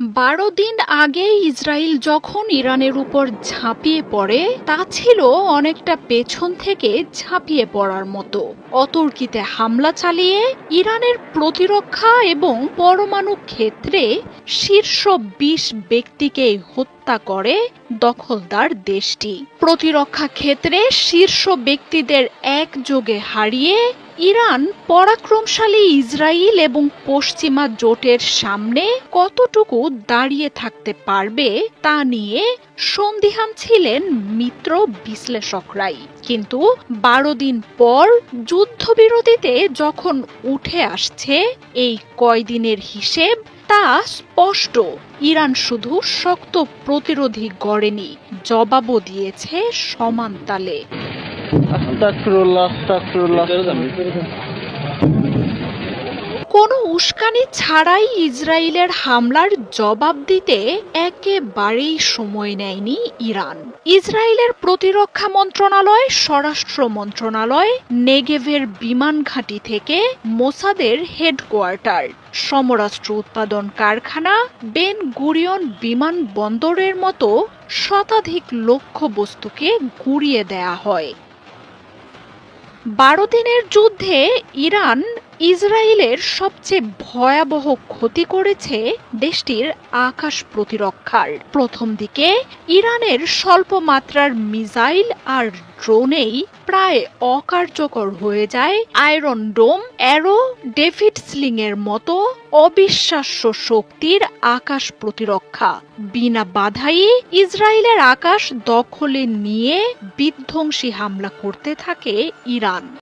বারো দিন আগে ইসরায়েল যখন ইরানের উপর ঝাঁপিয়ে পড়ে, তা ছিল অনেকটা পেছন থেকে ঝাঁপিয়ে পড়ার মতো। অতর্কিতে হামলা চালিয়ে ইরানের প্রতিরক্ষা এবং পরমাণু ক্ষেত্রে শীর্ষ বিশ ব্যক্তিকে হত্যা করে দখলদার দেশটি। প্রতিরক্ষা ক্ষেত্রে শীর্ষ ব্যক্তিদের একযোগে হারিয়ে ইরান পরাক্রমশালী ইসরায়েল এবং পশ্চিমা জোটের সামনে কতটুকু দাঁড়িয়ে থাকতে পারবে তা নিয়ে সন্দিহান ছিলেন মিত্র বিশ্লেষকরাই। কিন্তু বারো দিন পর যুদ্ধবিরতিতে যখন উঠে আসছে এই কয়দিনের হিসেব, তা স্পষ্ট। ইরান শুধু শক্ত প্রতিরোধী গড়েনি, জবাবও দিয়েছে সমান তালে। আস্তাকফিরুল্লাহ আস্তাকফিরুল্লাহ কোনো উস্কানি ছাড়াই ইসরায়েলের হামলার জবাব দিতে একেবারেই সময় নেয়নি ইরান। ইসরায়েলের প্রতিরক্ষা মন্ত্রণালয় স্বরাষ্ট্র মন্ত্রণালয় নেগেভের বিমান ঘাঁটি থেকে মোসাদের হেডকোয়ার্টার সমরাষ্ট্র উৎপাদন কারখানা বেন গুরিয়ন বিমানবন্দরের মতো শতাধিক লক্ষ্যবস্তুকে গুড়িয়ে দেয়া হয়। বারো দিনের যুদ্ধে ইরান ইসরায়েলের সবচেয়ে ভয়াবহ ক্ষতি করেছে দেশটির আকাশ প্রতিরক্ষার। প্রথম দিকে ইরানের স্বল্প মাত্রার মিসাইল আর ড্রোনেই প্রায় অকার্যকর হয়ে যায় iron dome, arrow, David sling এর মতো অবিশ্বাস্য শক্তির আকাশ প্রতিরক্ষা। বিনা বাধাই ইসরায়েলের আকাশ দখলে নিয়ে বিধ্বংসী হামলা করতে থাকে ইরান।